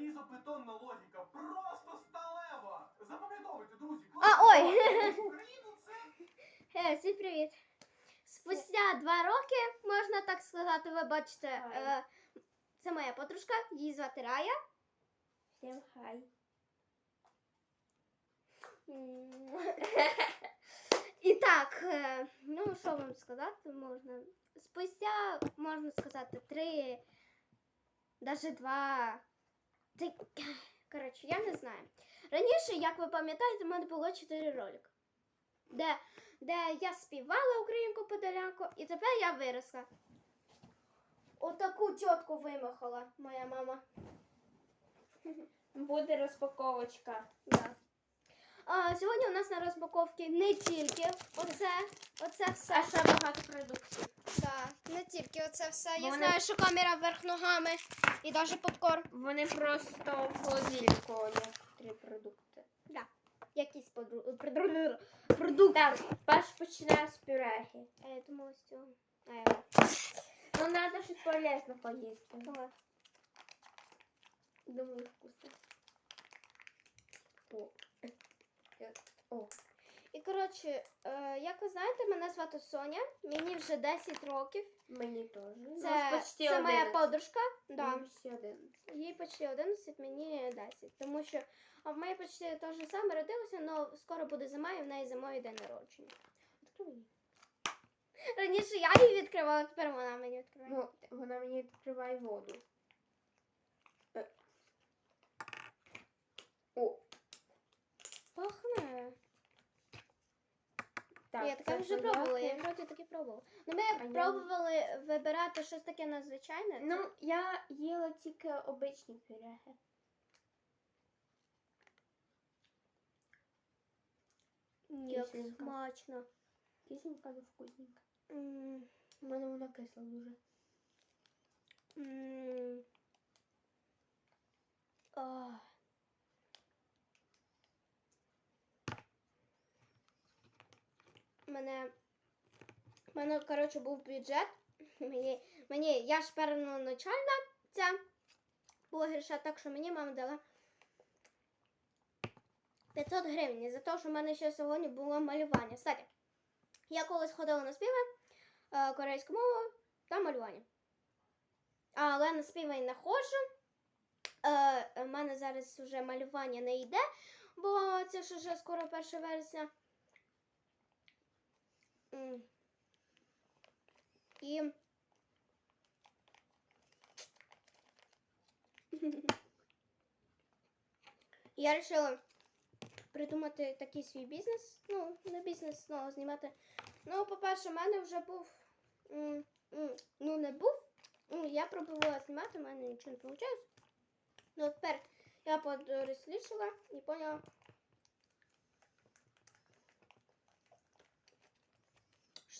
Залізобетонна логіка. Просто сталева. Запам'ятовуйте, друзі. А, ой. Україну це Е, всім привіт! Спустя два роки, можна так сказати, ви бачите, е, це моя подружка, її звати Рая. Всем хай. І так, е, ну що вам сказати можна? Спустя, можна сказати, три, навіть два. Коротше, я не знаю. Раніше, як ви пам'ятаєте, в мене було чотири ролики, де, де я співала українку подолянку, і тепер я виросла. Отаку тітку вимахала моя мама. Буде розпаковочка. Да. А, сьогодні у нас на розпаковці не тільки оце, оце все. А ще багато продуктів. Да, тільки оце все. Я Вони- знаю, що камера вверх ногами і навіть попкорн. Вони просто в холодильнику некоторі продукти. Якісь подру- придру- продукти. Так, перш починаю з пюрехи. А я думала з цього. А, я... Ну, треба щось полезно поїсти. Давай. Думаю, вкусно. О. О. І коротше, е, як ви знаєте, мене звати Соня, мені вже 10 років. Мені теж. Це, почти це моя 11. подружка. Да. Мені всі 11. Їй почти 11, мені 10. Тому що а в моїй почти те ж саме родилося, але скоро буде зима і в неї зимою день народження. Раніше я її відкривала, тепер вона мені відкриває. Ну, вона мені відкриває воду. Е. О, Пахне. Так. я таке вже пробувала, я вроді таке пробувала. Ну ми А я- пробували вибирати щось таке надзвичайне. Ну, я їла тільки обичні пюрехи. Як смачно. Кисенька, ну вкусненька. М, У мене вона кисла дуже. м. Ах. Мене, мене, коротше, був бюджет. Мені, мені, я ж первоначальна ця блогерша, так що мені мама дала 500 гривень за те, що в мене ще сьогодні було малювання. Кстати, я колись ходила на співи е, корейську мову та малювання. Але на співи не ходжу. Е, У мене зараз вже малювання не йде, бо це ж вже скоро 1 вересня. І. Я вирішила придумати такий свій бізнес. Ну, не бізнес, але знімати. Ну, по-перше, в мене вже був. Ну, не був. Ну, я пробувала знімати, в мене нічого не вийшло. Ну, тепер я подорослішала і поняла.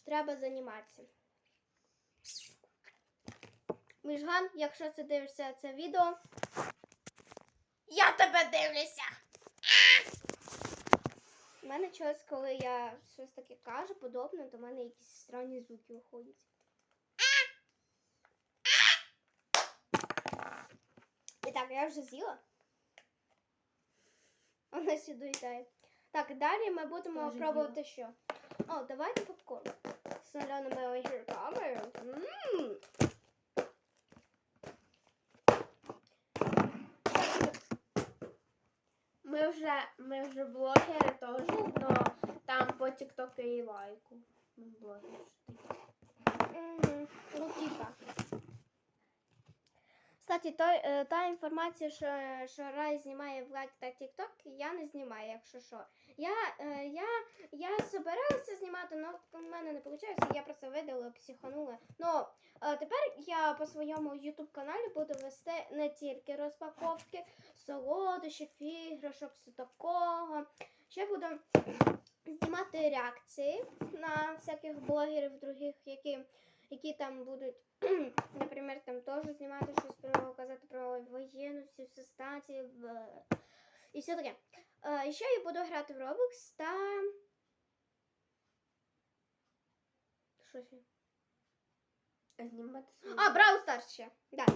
Що треба займатися. Міжган, якщо ти дивишся це відео, я тебе дивлюся. У мене щось, коли я щось таке кажу, подобне, то в мене якісь странні звуки виходять. І так, я вже з'їла. Вона ще доїдає. Так, далі ми будемо Теж пробувати що. О, давайте попкорн. Ми вже, ми вже блогери теж, но там по тіктоку і лайку. Ми блогери. Ну, типа. Кстати, той, е, та інформація, що, що Рай знімає в лайк та тікток, я не знімаю, якщо що. Я, е, я, я збиралася знімати, але в мене не вийшло, я просто видала, психанула. Ну, тепер я по своєму YouTube каналі буду вести не тільки розпаковки, солодощів, іграшок, все такого. Ще буду знімати реакції на всяких блогерів других, які, які там будуть, наприклад, там теж знімати щось про казати про воєнну всю статі в... і все таке. Е, і ще я буду грати в Roblox та. Що ще? Знімати. А, Brawl Stars ще. Да.